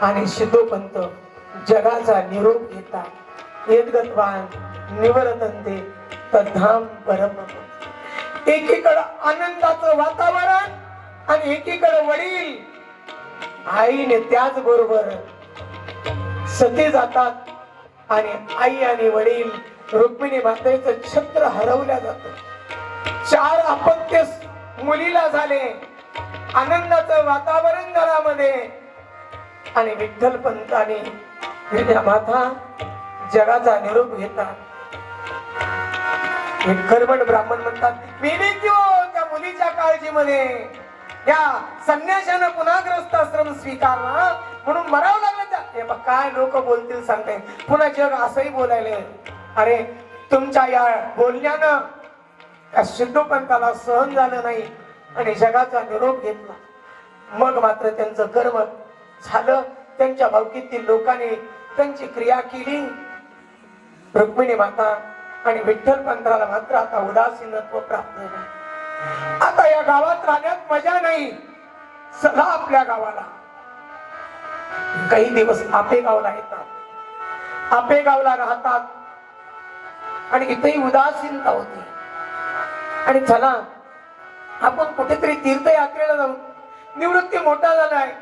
आणि सिद्धोपंत जगाचा निरोप घेता. येदगतवान निवरतंते तद्धाम परम एकीकडं आनंदाचं वातावरण आणि एकीकडे वडील. आईने त्याच बरोबर सती जातात आणि आई आणि वडील रुक्मिणी मातेचं छत्र हरवल्या जात. चार अपत्य मुलीला झाले. आनंदाचं वातावरण घरामध्ये आणि विठ्ठल पंत विद्या माता जगाचा निरोप घेतात. विठ्ठलमठ ब्राह्मण म्हणतात मी की हो त्या मुलीच्या काळजीमध्ये या संन्याशानं पुन्हा ग्रस्त आश्रम स्वीकारला. म्हणून मरावं लागलं त्या. हे मग काय लोक बोलतील सांगते. पुन्हा जग असंही बोलायले. अरे तुमच्या या बोलण्यानं त्या सिद्धोपंताला सहन झालं नाही आणि जगाचा निरोप घेतला. मग मात्र त्यांचं कर्म झालं. त्यांच्या भावकीतील लोकांनी त्यांची क्रिया केली. रुक्मिणी माता आणि विठ्ठल पंथाला मात्र आता उदासीनत्व प्राप्त झाले. आता या गावात राहण्यात मजा नाही. सदा आपल्या गावाला. काही दिवस आपेगावला येतात. आपेगावला राहतात. आणि इथेही उदासीनता होती. आणि चला आपण कुठेतरी तीर्थयात्रेला जाऊ. निवृत्ती मोठा झालाय.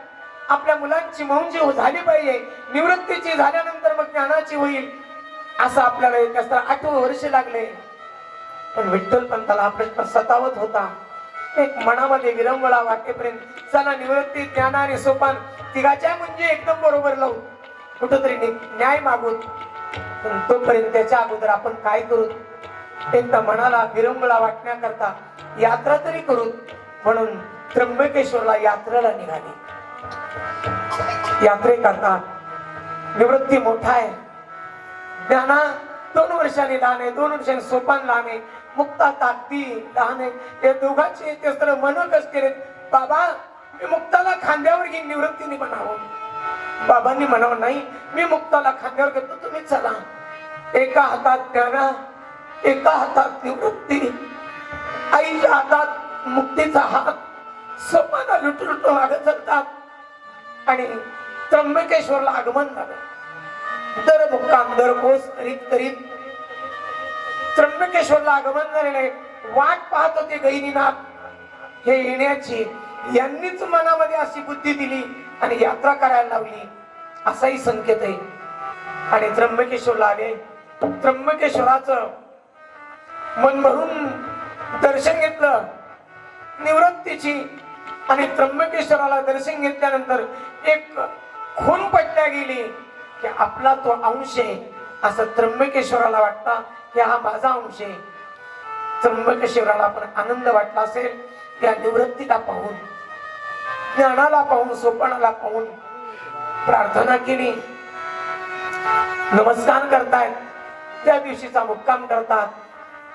आपल्या मुलांची मौंजी झाली पाहिजे निवृत्तीची झाल्यानंतर मग ज्ञानाची होईल असं आपल्याला एक असता. आठवं वर्ष लागले. पण विठ्ठल पंताला हा प्रश्न सतावत होता. एक मनामध्ये विरंगुळा वाटेपर्यंत चला निवृत्ती ज्ञान आणि सोपान तिघाच्या म्हणजे एकदम बरोबर लावू. कुठंतरी नि- न्याय मागूत पण तोपर्यंत त्याच्या अगोदर आपण काय करू? एकदा मनाला विरंगुळा वाटण्याकरता यात्रा तरी करू. म्हणून त्र्यंबकेश्वरला यात्रेला निघाली. यात्रेकरता निवृत्ती मोठा आहे. ज्ञाना दोन वर्षांनी लहान आहे दोन वर्षांनी सोपान लहान आहे मुक्ता ताकदी लहान आहे. या दोघांचे ते सर मन कस केले. बाबा मी मुक्ताला खांद्यावर घेऊन निवृत्तीने म्हणावं बाबांनी म्हणावं नाही मी मुक्ताला खांद्यावर घेतो तुम्ही चला. एका हातात ज्ञाना एका हातात निवृत्ती. आईच्या हातात मुक्तीचा हात. सोपाना लुटलुट लुटू मागत आणि त्र्यंबकेश्वरला आगमन झालं. दर मुक्काम दर कोस करीत करीत त्र्यंबकेश्वरला आगमन झालेले वाट पाहत होते गहिनीनाथ. हे येण्याची यांनीच मनामध्ये अशी बुद्धी दिली आणि यात्रा करायला लावली. असाही संकेत आहे. आणि त्र्यंबकेश्वरला आले. त्र्यंबकेश्वराचं मन भरून दर्शन घेतलं. निवृत्तीची आणि त्र्यंबकेश्वराला दर्शन घेतल्यानंतर एक खून पटल्या गेली की आपला तो अंश आहे. असं त्र्यंबकेश्वराला वाटता की हा माझा अंश आहे. त्र्यंबकेश्वराला पण आनंद वाटला असेल. त्या निवृत्तीला पाहून ज्ञानाला पाहून सोपणाला पाहून प्रार्थना केली. नमस्कार करतायत. त्या दिवशीचा मुक्काम करतात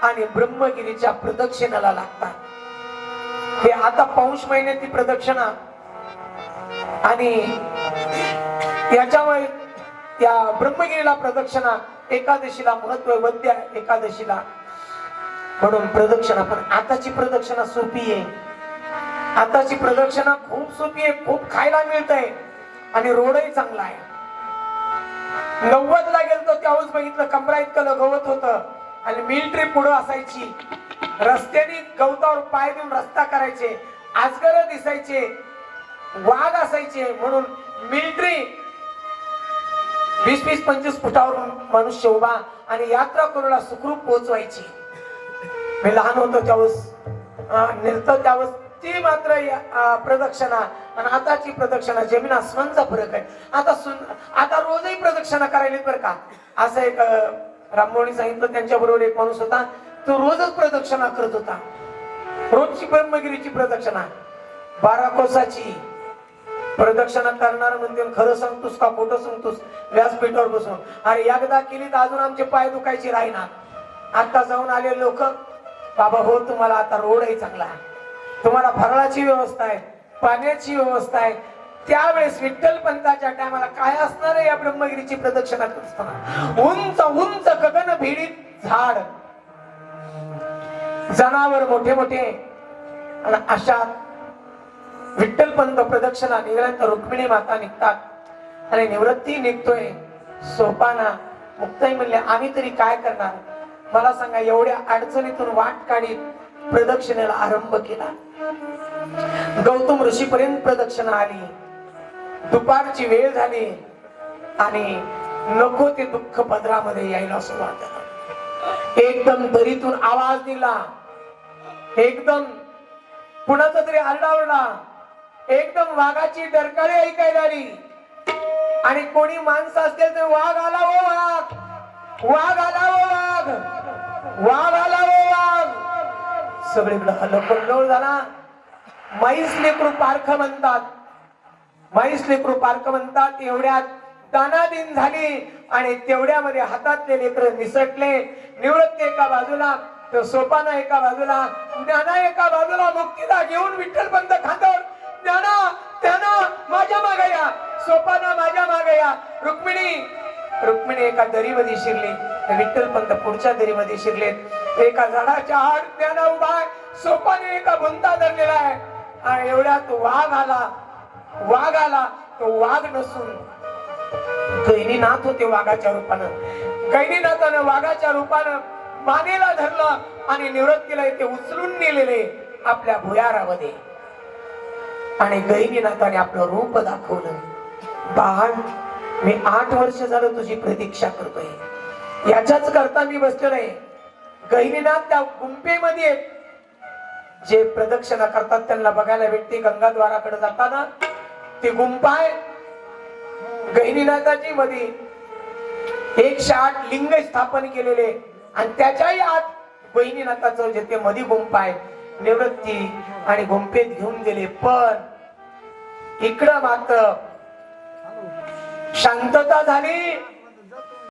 आणि ब्रह्मगिरीच्या प्रदक्षिणाला लागतात. हे आता पौष महिन्याची प्रदक्षिणा. आणि याच्यामुळे त्या ब्रह्मगिरीला प्रदक्षिणा एकादशीला महत्त्व वद्य एकादशीला. म्हणून प्रदक्षिणा पण आताची प्रदक्षिणा सोपी आहे. आताची प्रदक्षिणा खूप सोपी आहे खूप खायला मिळत आहे आणि रोडही चांगला आहे. नव्वद ला गेलतो त्यावेळेस बघितलं कमरा इतकं गवत होत आणि मिलिटरी पुढं असायची. रस्त्याने गवतावर पाय देऊन रस्ता करायचे आजगर दिसायचे वाघ असायचे. म्हणून मिलिटरी वीस वीस पंचवीस फुटावर मनुष्य उभा आणि यात्रा करूला सुखरूप पोहोचवायची. मी लहान होतो त्यावेळेस नेलतो त्यावेळेस ती मात्र प्रदक्षिणा आणि आताची प्रदक्षिणा जमीन आसमानचा फरक आहे. आता सुन आता रोजही प्रदक्षिणा करायला बरं का. असं एक अं, राममोहनी सांगितलं त्यांच्या बरोबर एक माणूस होता. तो रोजच प्रदक्षिणा करत होता. रोजची ब्रह्मगिरीची प्रदक्षिणा. बारा कोसाची. प्रदक्षिणा करणार म्हणते खरं सांगतोस का खोटं सांगतोस? व्यासपीठावर बसून. अरे एकदा केली तर अजून आमचे पाय दुखायचे राहीना. आता जाऊन आले लोक बाबा हो तुम्हाला आता रोडही चांगला आहे. तुम्हाला फराळाची व्यवस्था आहे पाण्याची व्यवस्था आहे. त्यावेळेस विठ्ठल पंताच्या टायमाला काय असणार आहे या ब्रह्मगिरीची प्रदक्षिणा करत असताना उंच उंच गगन भिडीत झाड. जनावर मोठे मोठे. आणि अशा विठ्ठल पंत प्रदक्षिणा निघाल्यानंतर रुक्मिणी माता निघतात. आणि निवृत्ती निघतोय. सोपाना मुक्ताई म्हणले आम्ही तरी काय करणार? मला सांगा एवढ्या अडचणीतून वाट काढीत प्रदक्षिणेला आरंभ केला. गौतम ऋषीपर्यंत प्रदक्षिणा आली. दुपारची वेळ झाली. आणि नको ते दुःख पदरामध्ये यायला सुरुवात एकदम दरीतून आवाज दिला. एकदम कुणाचा तरी आरडाओरडा. एकदम वाघाची डरकाळी ऐकायला आली. आणि कोणी माणसं असतील तर वाघ आला हो वाघ. वाघ आला हो वाघ. वाघ आला हो वाघ. सगळीकडे हलकल्लोळ झाला. मैस लेकरू पारख म्हणतात. माईस लेकरू पार्क म्हणतात. एवढ्यात दानादिन झाली आणि तेवढ्यामध्ये हातातले लेकर निसटले. निवृत्त एका बाजूला तर सोपाना एका बाजूला ज्ञाना एका बाजूला मुक्तीला घेऊन विठ्ठल पंत खांद्यावर ज्ञाना त्यांना माझ्या मागे या. सोपाना माझ्या मागे या. रुक्मिणी रुक्मिणी एका दरीमध्ये शिरली. विठ्ठल पंत पुढच्या दरीमध्ये शिरलेत. एका झाडाच्या आड ज्ञाना उभा आहे. सोपाने एका भुंता धरलेला आहे. आणि एवढ्यात वाघ आला. वाघ आला. तो वाघ नसून गैनीनाथ होते वाघाच्या रूपानं. कैनीनाथानं वाघाच्या रूपानं मानेला धरलं आणि निवृत्तीला इथे उचलून नेलेले आपल्या भुयारामध्ये. आणि गैनीनाथाने आपलं रूप दाखवलं. बाळ मी आठ वर्ष झालं तुझी प्रतीक्षा करतोय. याच्याच करता मी बसलेलो नाही गैनीनाथ त्या गुंपेमध्ये आहेत. जे प्रदक्षिणा करतात त्यांना बघायला भेटते गंगाद्वाराकडे जाताना. ती गुंपा आहे गहिनीनाथाची मध्ये एकशे आठ लिंग स्थापन केलेले आणि त्याच्याही आत बहिणीनाथाचं ते मधी गुंपा आहे निवृत्ती आणि गुंपेत घेऊन गेले. पण इकडं मात्र शांतता झाली.